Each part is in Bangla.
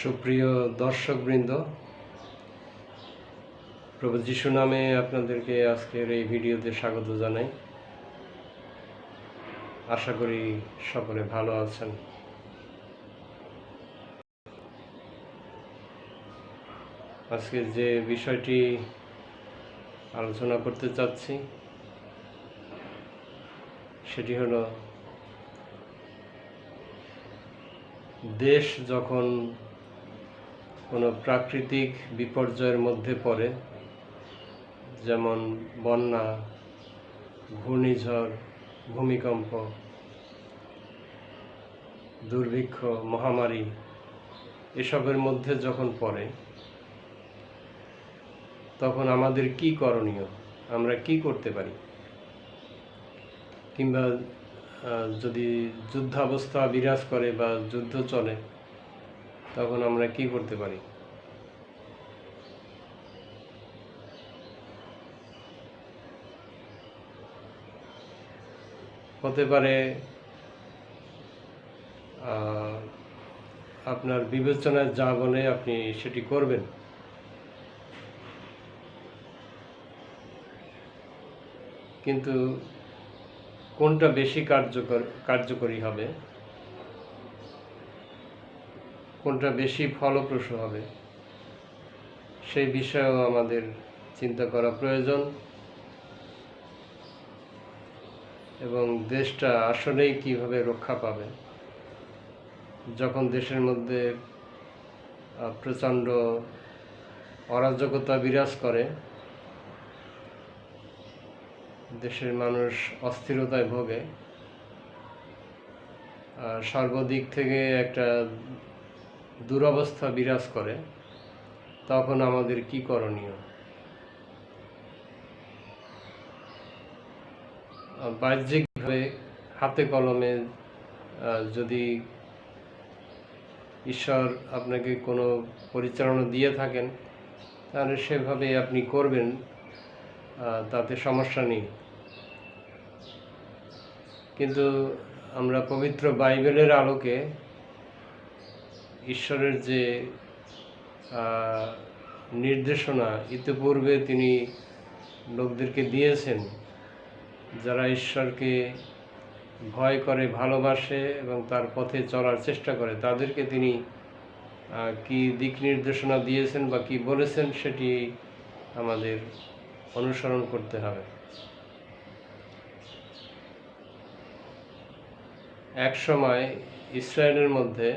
সুপ্রিয় দর্শকবৃন্দ, প্রভু যিশু নামে আপনাদেরকে আজকের এই ভিডিওতে স্বাগত জানাই। আশা করি সকলে ভালো আছেন। আজকে যে বিষয়টি আলোচনা করতে চাচ্ছি, সেটি হলো, দেশ যখন কোনো প্রাকৃতিক বিপর্যয়ের মধ্যে পড়ে, যেমন বন্যা, ঘূর্ণিঝড়, ভূমিকম্প, দুর্ভিক্ষ, মহামারী, এসবের মধ্যে যখন পড়ে, তখন আমাদের কি করণীয়? আমরা কি করতে পারি? কিংবা যদি যুদ্ধাবস্থা বিরাজ করে বা যুদ্ধ চলে তখন আমরা কি করতে পারি? হতে পারে আপনার বিবেচনায় যা বলে আপনি সেটি করবেন। কিন্তু কোনটা বেশি কার্যকর, কার্যকরী হবে? কোনটা বেশি ফলপ্রসূ হবে, সেই বিষয়েও আমাদের চিন্তা করা প্রয়োজন। এবং দেশটা আসলেই কীভাবে রক্ষা পাবে, যখন দেশের মধ্যে প্রচণ্ড অরাজকতা বিরাজ করে, দেশের মানুষ অস্থিরতায় ভোগে সর্বদিক থেকে একটা দুরবস্থা বিরাজ করে, তখন আমাদের কি করণীয়? বাহ্যিকভাবে হাতে কলমে যদি ঈশ্বর আপনাকে কোনো পরিচালনা দিয়ে থাকেন, তাহলে সেভাবে আপনি করবেন তাতে সমস্যা নেই। কিন্তু আমরা পবিত্র বাইবেলের আলোকে ঈশ্বরের যে নির্দেশনা, ইতিপূর্বে তিনি লোকদেরকে দিয়েছেন, যারা ঈশ্বরকে ভয় করে, ভালোবাসে এবং তার পথে চলার চেষ্টা করে, তাদেরকে তিনি কি দিক নির্দেশনা দিয়েছেন বা কি বলেছেন সেটি আমাদের অনুসরণ করতে হবে। এক সময় ইসরায়েলের মধ্যে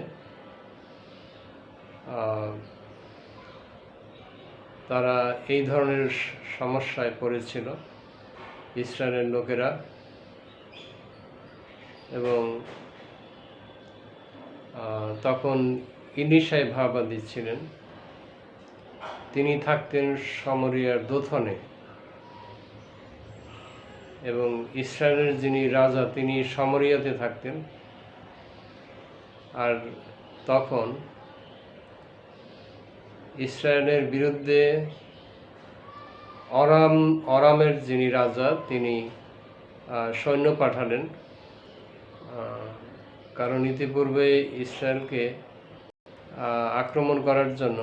তারা এই ধরনের সমস্যায় পড়েছিল ইসরায়েলের লোকেরা এবং তখন ইনিশাই ভাবাদী ছিলেন। তিনি থাকতেন সমরিয়ার দোথনে এবং ইসরায়েলের যিনি রাজা, তিনি সমরিয়াতে থাকতেন। আর তখন ইসরায়েলের বিরুদ্ধে অরাম, অরামের যিনি রাজা, তিনি সৈন্য পাঠালেন। কারণ ইতিপূর্বে ইসরায়েলকে আক্রমণ করার জন্য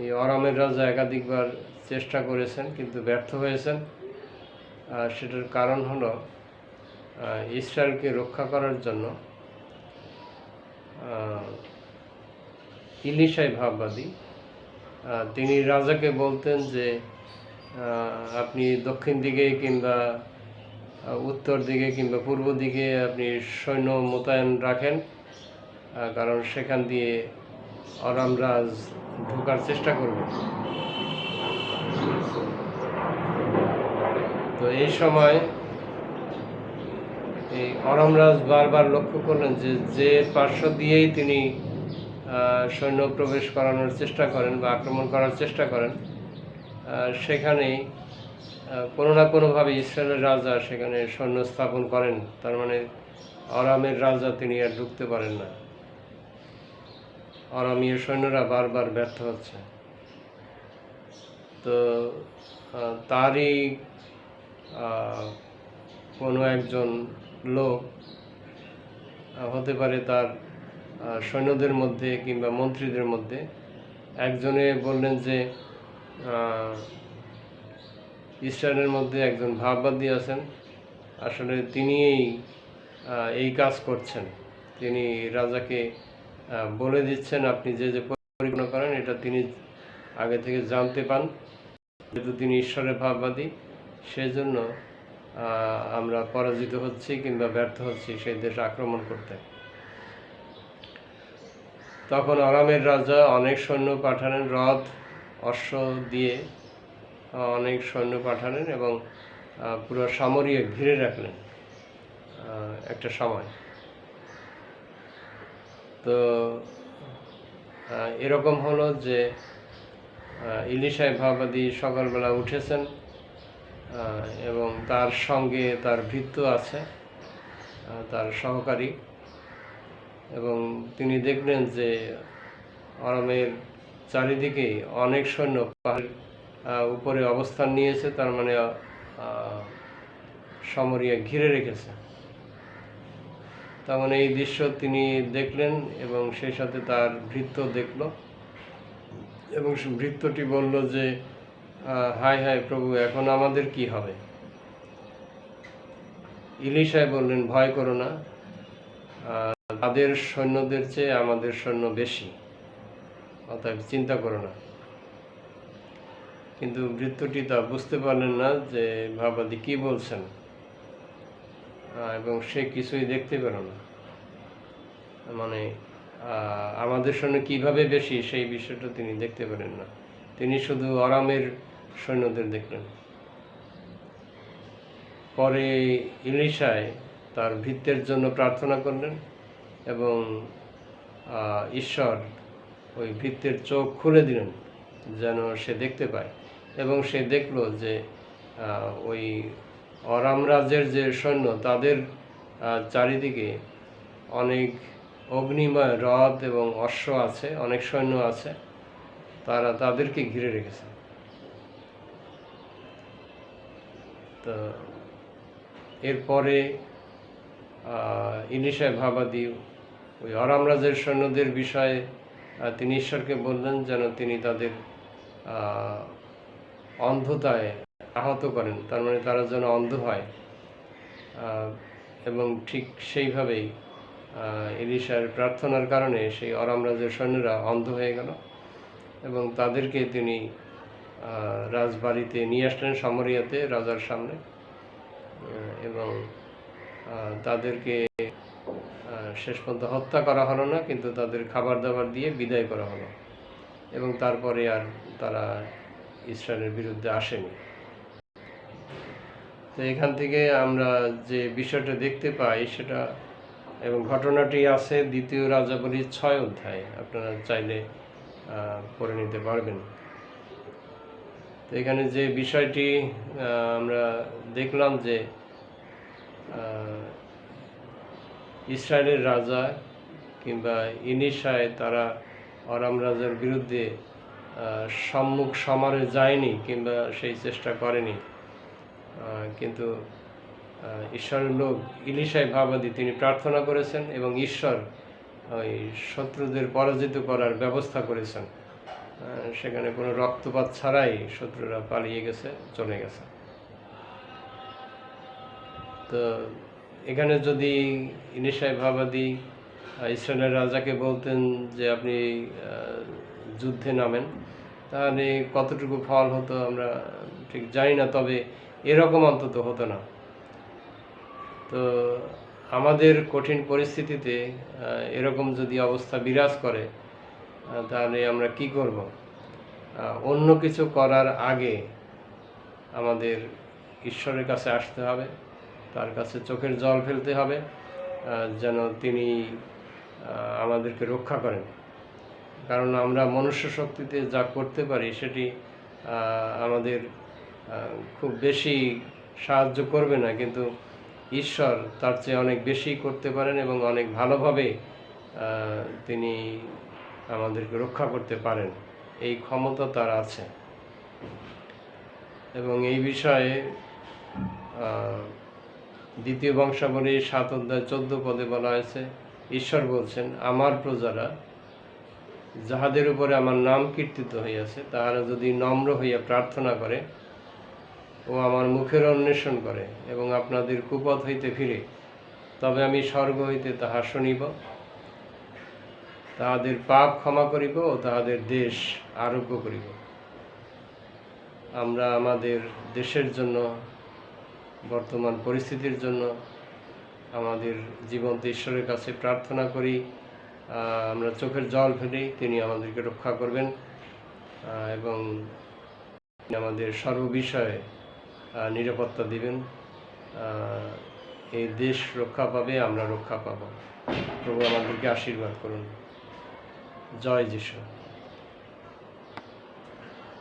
এই অরামের রাজা একাধিকবার চেষ্টা করেছেন, কিন্তু ব্যর্থ হয়েছেন। সেটার কারণ হলো ইসরায়েলকে রক্ষা করার জন্য ইলিশাই ভাববাদী তিনি রাজাকে বলতেন যে আপনি দক্ষিণ দিকে কিংবা উত্তর দিকে কিংবা পূর্ব দিকে আপনি সৈন্য মোতায়েন রাখেন কারণ সেখান দিয়ে অরামরাজ ঢোকার চেষ্টা করবে। তো এই সময় এই অরমরাজ বারবার লক্ষ্য করলেন যে যে পার্শ্ব দিয়েই তিনি সৈন্য প্রবেশ করানোর চেষ্টা করেন বা আক্রমণ করার চেষ্টা করেন আহ, সেখানেই কোনো না কোনোভাবে ইসরায়েলের রাজা সেখানে সৈন্য স্থাপন করেন। তার মানে অরামের রাজা তিনি আর ঢুকতে পারেন না। অরামীয় সৈন্যরা বারবার ব্যর্থ হচ্ছে। তো তারই কোনো একজন লোক হতে পারে তার সৈন্যদের মধ্যে কিংবা মন্ত্রীদের মধ্যে। একজনে বললেন যে ইসরায়েলের মধ্যে একজন ভাববাদী আছেন। আসলে আহ, এই কাজ করছেন। তিনি রাজাকে বলে দিচ্ছেন আপনি যে যে পরিকল্পনা করেন এটা তিনি আগে থেকে জানতে পান। যেহেতু তিনি ঈশ্বরের ভাববাদী সেজন্য আমরা পরাজিত হচ্ছি কিংবা ব্যর্থ হচ্ছি সেই দেশ আক্রমণ করতে। তখন আরামের রাজা অনেক সৈন্য পাঠালেন রথ অশ্ব দিয়ে অনেক সৈন্য পাঠালেন এবং পুরো সামরিয়া ঘিরে রাখলেন একটা সময়। তো এরকম হলো যে ইলিশাই ভাবাদি সকালবেলা উঠেছেন এবং তার সঙ্গে তার ভৃত্য আছে তার সহকারী। এবং তিনি দেখলেন যে আরামের চারিদিকে অনেক সৈন্য পাহাড়ের উপরে অবস্থান নিয়েছে, তার মানে সমরিয়া ঘিরে রেখেছে। তার মানে এই দৃশ্য তিনি দেখলেন এবং সেই সাথে তার ভৃত্য দেখল। এবং ভৃত্যটি বলল যে হায় হায় প্রভু, এখন আমাদের কি হবে? ইলিশায় বললেন, ভয় করো না। তাদের সৈন্যদের চেয়ে আমাদের সৈন্য বেশি। অতএব চিন্তা করো না। কিন্তু বৃত্তটি তা বুঝতে পারলেন না যে ভাবাদি কি বলছেন। এবং সে কিছুই দেখতে পেল না। মানে আমাদের সৈন্য কীভাবে বেশি সেই বিষয়টা তিনি দেখতে পেলেন না। তিনি শুধু আরামের সৈন্যদের দেখলেন। পরে ইলিশায় তার ভিত্তের জন্য প্রার্থনা করলেন। এবং ঈশ্বর ওই ভিত্তের চোখ খুলে দিলেন যেন সে দেখতে পায়। এবং সে দেখল যে ওই অরাম রাজ্যের যে সৈন্য তাদের চারিদিকে অনেক অগ্নিময় রথ এবং অশ্ব আছে, অনেক সৈন্য আছে, তারা তাদেরকে ঘিরে রেখেছে। তো এরপরে ইলিশায় ভাবাদি ওই অরাম রাজের সৈন্যদের বিষয়ে তিনি ঈশ্বরকে বললেন যেন তিনি তাদের অন্ধতায় আহত করেন। তার মানে তারা যেন অন্ধ হয়। এবং ঠিক সেইভাবেই আহ, এলিশার প্রার্থনার কারণে সেই অরাম রাজের সৈন্যরা অন্ধ হয়ে গেল এবং তাদেরকে তিনি রাজবাড়িতে নিয়ে আসলেন সামরিয়াতে রাজার সামনে। এবং তাদেরকে শেষ পর্যন্ত হত্যা করা হলো না, কিন্তু তাদের খাবার দাবার দিয়ে বিদায় করা হলো। এবং তারপরে আর তারা ইসরায়েলের বিরুদ্ধে আসেনি। তো এখান থেকে আমরা যে বিষয়টা দেখতে পাই সেটা এবং ঘটনাটি আছে দ্বিতীয় রাজাবলীর ছয় অধ্যায়। আপনারা চাইলে পড়ে নিতে পারবেন। তো এখানে যে বিষয়টি আমরা দেখলাম যে ইসরায়েলের রাজা কিংবা ইনিশায় তারা অরাম রাজার বিরুদ্ধে সম্মুখ সমারে যায়নি কিংবা সেই চেষ্টা করেনি। কিন্তু ঈশ্বরের লোক ইলিশাই ভাবাদি তিনি প্রার্থনা করেছেন এবং ঈশ্বর ওই শত্রুদের পরাজিত করার ব্যবস্থা করেছেন। সেখানে কোনো রক্তপাত ছাড়াই শত্রুরা পালিয়ে গেছে, চলে গেছে। তো এখানে যদি ইলিশাই ভাবাদি ইসরায়েলের রাজাকে বলতেন যে আপনি যুদ্ধে নামেন, তাহলে কতটুকু ফল হতো আমরা ঠিক জানি না, তবে এরকম অন্তত হতো না। তো আমাদের কঠিন পরিস্থিতিতে এরকম যদি অবস্থা বিরাজ করে তাহলে আমরা কি করব? অন্য কিছু করার আগে আমাদের ঈশ্বরের কাছে আসতে হবে। তার কাছে চোখের জল ফেলতে হবে যেন তিনি আমাদেরকে রক্ষা করেন। কারণ আমরা মনুষ্য শক্তিতে যা করতে পারি সেটি আমাদের খুব বেশি সাহায্য করবে না, কিন্তু ঈশ্বর তার চেয়ে অনেক বেশি করতে পারেন এবং অনেক ভালোভাবে তিনি আমাদেরকে রক্ষা করতে পারেন। এই ক্ষমতা তার আছে। এবং এই বিষয়ে দ্বিতীয় বংশাবলী সাত অধ্যায় চোদ্দ পদে বলা হয়েছে, ঈশ্বর বলছেন, আমার প্রজারা যাহাদের উপরে আমার নাম কীর্তিত হইয়াছে, তাহারা যদি নম্র হইয়া প্রার্থনা করে ও আমার মুখের অন্বেষণ করে এবং আপনাদের কুপথ হইতে ফিরে, তবে আমি স্বর্গ হইতে তাহা শুনিব, তাহাদের পাপ ক্ষমা করিব ও তাহাদের দেশ আরোগ্য করিব। আমরা আমাদের দেশের জন্য বর্তমান পরিস্থিতির জন্য আমাদের জীবন্ত ঈশ্বরের কাছে প্রার্থনা করি আমরা চোখের জল ফেলি, তিনি আমাদেরকে রক্ষা করবেন এবং আমাদের সর্ববিষয়ে নিরাপত্তা দিবেন এই দেশ রক্ষা পাবে, আমরা রক্ষা পাব। প্রভু আমাদেরকে আশীর্বাদ করুন। জয় যিশু।